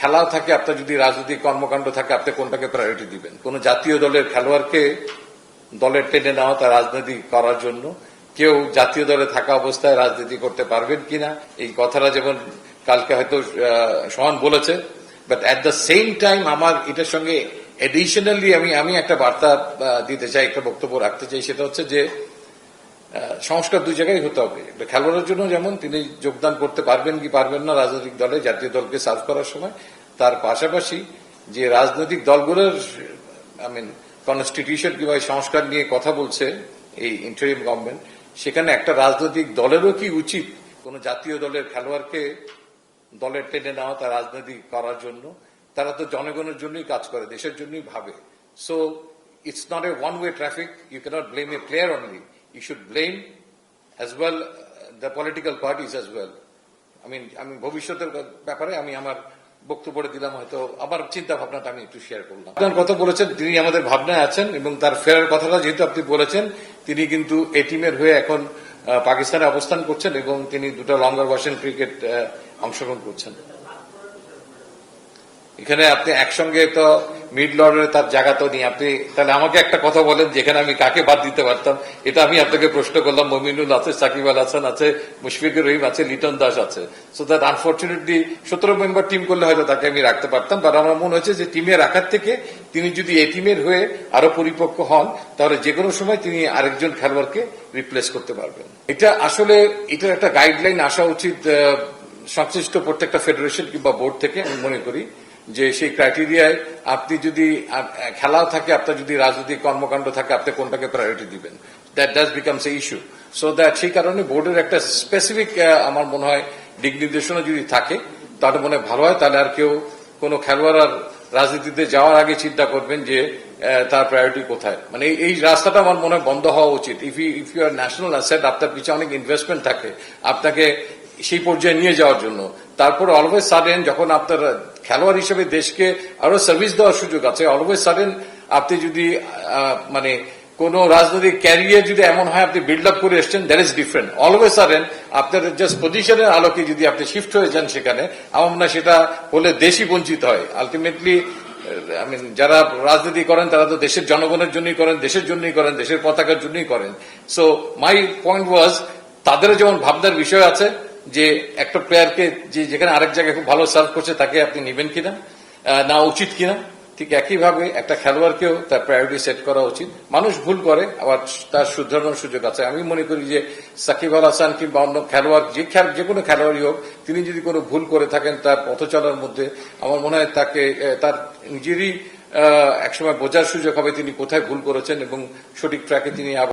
খেলাও থাকে, আপনার যদি রাজনৈতিক কর্মকাণ্ড থাকে, আপনি কোনটাকে প্রায়োরিটি দিবেন? কোন জাতীয় দলের খেলোয়াড়কে দলের টেনে নেওয়া তার রাজনীতি করার জন্য। কেউ জাতীয় দলে থাকা অবস্থায় রাজনীতি করতে পারবেন কিনা? এই কথাটা যেমন কালকে হয়তো সোহান বলেছে but at the same time আমার এটার সঙ্গে এডিশনালি আমি আমি একটা বার্তা দিতে চাই, একটা বক্তব্য রাখতে চাই, সেটা হচ্ছে যে সংস্কার দুই জায়গায় হতে হবে। খেলোয়াড়ের জন্য যেমন তিনি যোগদান করতে পারবেন কি পারবেন না রাজনৈতিক দলে, জাতীয় দলকে সার্ভ করার সময়। তার পাশাপাশি যে রাজনৈতিক দলগুলোর আই মিন কনস্টিটিউশন কিংবা সংস্কার নিয়ে কথা বলছে এই ইন্টারিম গভর্নমেন্ট সেখানে একটা রাজনৈতিক দলেরও কি উচিত কোন জাতীয় দলের খেলোয়াড়কে দলের টেনে নেওয়া তার রাজনীতি করার জন্য? তারা তো জনগণের জন্যই কাজ করে, দেশের জন্যই ভাবে। So it's not a one way traffic you can't blame a player only you should blame as well the political parties as well আমি আমি ভবিষ্যতের ব্যাপারে আমি আমার বক্তব্য দিলাম, হয়তো আমার চিন্তা ভাবনাটা আমি একটু শেয়ার করলাম। আপনার কথা বলেছেন, তিনি আমাদের ভাবনায় আছেন এবং তার ফেরার কথাটা যেহেতু আপনি বলেছেন, তিনি কিন্তু এই টিমের হয়ে এখন পাকিস্তানে অবস্থান করছেন এবং তিনি দুটো লঙ্গার ভার্সন ক্রিকেট অংশগ্রহণ করছেন। এখানে আপনি একসঙ্গে তো মিড লর্ডের তার জায়গা তো নেই। আপনি তাহলে আমাকে একটা কথা বলেন যেখানে আমি কাকে বাদ দিতে পারতাম? এটা আমি আপনাকে প্রশ্ন করলাম। মমিনুল আছে, সাকিব আল হাসান আছে, মুশফিকুর রহিম আছে, লিটন দাস আছে। সো দ্যাট আনফর্চুনেটলি সতেরো মেম্বার টিম করলে হয়তো তাকে আমি রাখতে পারতাম। বাট আমার মনে হয়েছে যে টিমে রাখার থেকে তিনি যদি এ টিমের হয়ে আরও পরিপক্ক হন, তাহলে যে কোনো সময় তিনি আরেকজন খেলোয়াড়কে রিপ্লেস করতে পারবেন। এটা আসলে, এটার একটা গাইডলাইন আসা উচিত সংশ্লিষ্ট প্রত্যেকটা ফেডারেশন কিংবা বোর্ড থেকে আমি মনে করি। যে সেই ক্রাইটেরিয়ায় আপনি যদি খেলাও থাকে, আপনার যদি রাজনৈতিক কর্মকাণ্ড থাকে, আপনি কোনটাকে প্রায়োরিটি দিবেন? That does becomes a issue so that সেই কারণে বোর্ডের একটা স্পেসিফিক আমার মনে হয় দিক নির্দেশনা যদি থাকে, তাহলে মনে হয় ভালো হয়। তাহলে আর কেউ কোনো খেলোয়াড় আর রাজনীতিতে যাওয়ার আগে চিন্তা করবেন যে তার প্রায়োরিটি কোথায়। মানে এই রাস্তাটা আমার মনে হয় বন্ধ হওয়া উচিত। If you if you are national asset আপনার পিছনে অনেক ইনভেস্টমেন্ট থাকে। আপনাকে সেই পর্যায়ে নিয়ে যাওয়ার জন্য। তারপর অলওয়েজ সাডেন যখন আপনার খেলোয়াড় হিসেবে দেশকে আরও সার্ভিস দেওয়ার সুযোগ আছে অলওয়েজ সাডেন আপনি যদি মানে কোন রাজনৈতিক ক্যারিয়ার যদি এমন হয়, আপনি বিল্ড আপ করে এসছেন that is different always sudden আপনার জাস্ট পজিশনের আলোকে যদি আপনি শিফট হয়ে যান সেখানে, আমার মনে সেটা হলে দেশই বঞ্চিত হয়। আলটিমেটলি আই মিন যারা রাজনীতি করেন, তারা তো দেশের জনগণের জন্যই করেন, দেশের জন্যই করেন, দেশের পতাকার জন্যই করেন। সো মাই পয়েন্ট ওয়াজ তাদেরও যেমন ভাবনার বিষয় আছে যে একটা প্লেয়ারকে যে যেখানে আরেক জায়গায় খুব ভালো সার্ভ করছে, তাকে আপনি নেবেন কিনা না উচিত কিনা, ঠিক একইভাবে একটা খেলোয়াড়কেও তার প্রায়োরিটি সেট করা উচিত। মানুষ ভুল করে, আবার তার শুধরানোর সুযোগ আছে। আমি মনে করি যে সাকিব আল হাসান কিংবা অন্য খেলোয়াড়, যে যে কোনো খেলোয়াড়ই হোক, তিনি যদি কোনো ভুল করে থাকেন তার পথ চলার মধ্যে, আমার মনে হয় তাকে তার নিজেরই একসময় বোঝার সুযোগ হবে তিনি কোথায় ভুল করেছেন এবং সঠিক ট্র্যাকে তিনি আবার